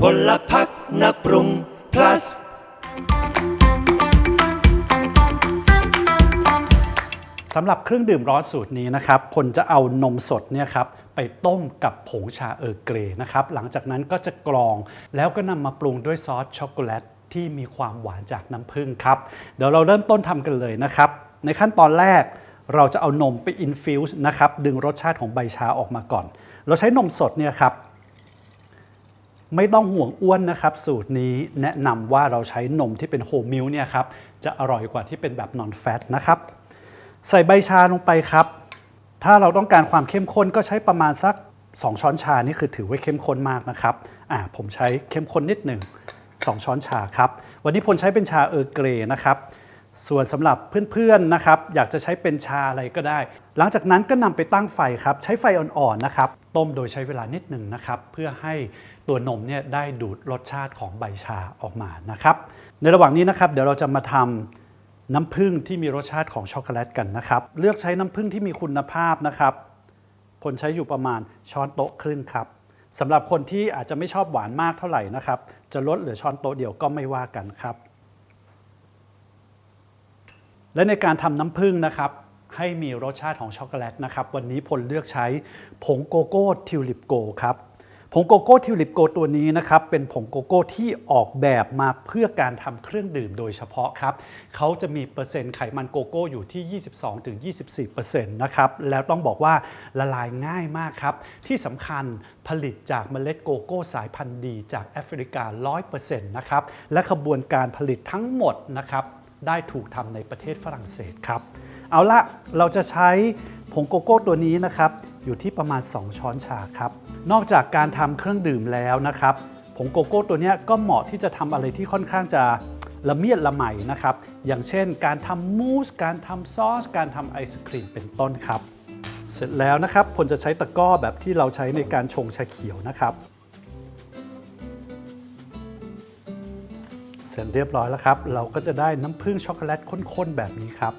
พลพักนักปรุง plus สำหรับเครื่องดื่มร้อนสูตรนี้นะครับพลจะเอานมสดเนี่ยครับไปต้มกับผงชาเออร์เกรย์นะครับ หลังจากนั้นก็จะกรองแล้วก็นำมาปรุงด้วยซอสช็อกโกแลตที่มีความหวานจากน้ำผึ้งครับ เดี๋ยวเราเริ่มต้นทำกันเลยนะครับ ในขั้นตอนแรกเราจะเอานมไปอินฟิวส์นะครับ ดึงรสชาติของใบชาออกมาก่อน เราใช้นมสดเนี่ยครับ ไม่ต้องห่วงอ้วนนะครับ สูตรนี้แนะนำว่าเราใช้นมที่เป็นโฮมมิลเนี่ยครับจะอร่อยกว่าที่เป็นแบบนอนแฟตนะครับ ใส่ใบชาลงไปครับ ถ้าเราต้องการความเข้มข้นก็ใช้ประมาณสัก 2 ช้อนชานี่คือถือว่าเข้มข้นมากนะครับอ่าผมใช้เข้มข้นนิดหนึ่ง2ช้อนชาครับ วันนี้พลใช้เป็นชาเออร์เกรย์นะครับ ส่วนสำหรับเพื่อนๆนะครับอยากจะใช้เป็นชาอะไรก็ได้ หลังจากนั้นก็นำไปตั้งไฟครับใช้ไฟอ่อนๆนะครับต้มโดยใช้เวลานิดหนึ่งนะครับเพื่อให้ตัวนมเนี่ยได้ดูดรสชาติของใบชาออกมานะครับในระหว่างนี้นะครับเดี๋ยวเราจะมาทำน้ำผึ้งที่มีรสชาติของช็อกโกแลตกันนะครับ เลือกใช้น้ำผึ้งที่มีคุณภาพนะครับ ผลใช้อยู่ประมาณช้อนโต๊ะครึ่งครับสำหรับคนที่อาจจะไม่ชอบหวานมากเท่าไหร่นะครับ จะลดเหลือช้อนโต๊ะเดียวก็ไม่ว่ากันครับ และในการทำน้ำผึ้งนะครับ ให้มีรสชาติของช็อกโกแลตนะครับ วันนี้พลเลือกใช้ผงโกโก้ทิวลิปโกครับผงโกโก้ทิวลิปโกตัวนี้นะครับเป็นผงโกโก้ที่ออกแบบมาเพื่อการทำเครื่องดื่มโดยเฉพาะครับเขาจะมีเปอร์เซ็นต์ไขมันโกโก้อยู่ที่ 22-24%นะครับแล้วต้องบอกว่าละลายง่ายมากครับ ที่สำคัญผลิตจากเมล็ดโกโก้สายพันธุ์ดีจากแอฟริกา 100%นะครับและขบวนการผลิตทั้งหมดนะครับ ได้ถูกทำในประเทศฝรั่งเศสครับ เอาละเราจะใช้ผงโกโก้ตัวนี้นะครับ อยู่ที่ประมาณ 2 ช้อนชาครับ นอกจากการทำเครื่องดื่มแล้วนะครับผงโกโก้ตัวนี้ก็เหมาะที่จะทำอะไรที่ค่อนข้างจะละเมียดละไมนะครับ อย่างเช่น การทำมูส การทำซอส การทำไอศครีมเป็นต้นครับ เสร็จแล้วนะครับผลจะใช้ตะกร้อแบบที่เราใช้ในการชงชาเขียวนะครับ เสร็จเรียบร้อยแล้วครับ เราก็จะได้น้ำผึ้งช็อกโกแลตข้นๆแบบนี้ครับ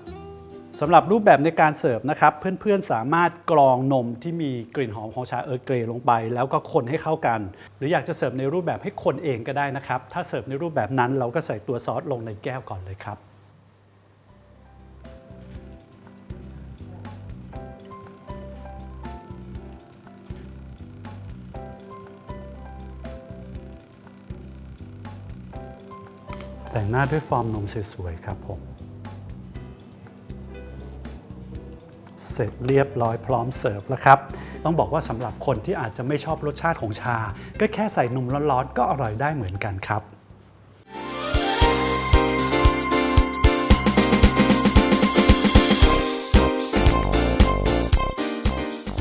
สำหรับรูปแบบในการเสิร์ฟนะครับ เพื่อนๆสามารถกรองนมที่มีกลิ่นหอมของชาเออร์เกรย์ลงไป แล้วก็คนให้เข้ากัน หรืออยากจะเสิร์ฟในรูปแบบให้คนเองก็ได้นะครับ ถ้าเสิร์ฟในรูปแบบนั้นเราก็ใส่ตัวซอสลงในแก้วก่อนเลยครับ แต่งหน้าด้วยฟอร์มนมสวยๆครับผม เสร็จเรียบร้อยพร้อมเสิร์ฟแล้วครับ ต้องบอกว่าสำหรับคนที่อาจจะไม่ชอบรสชาติของชา ก็แค่ใส่นมร้อนๆก็อร่อยได้เหมือนกันครับ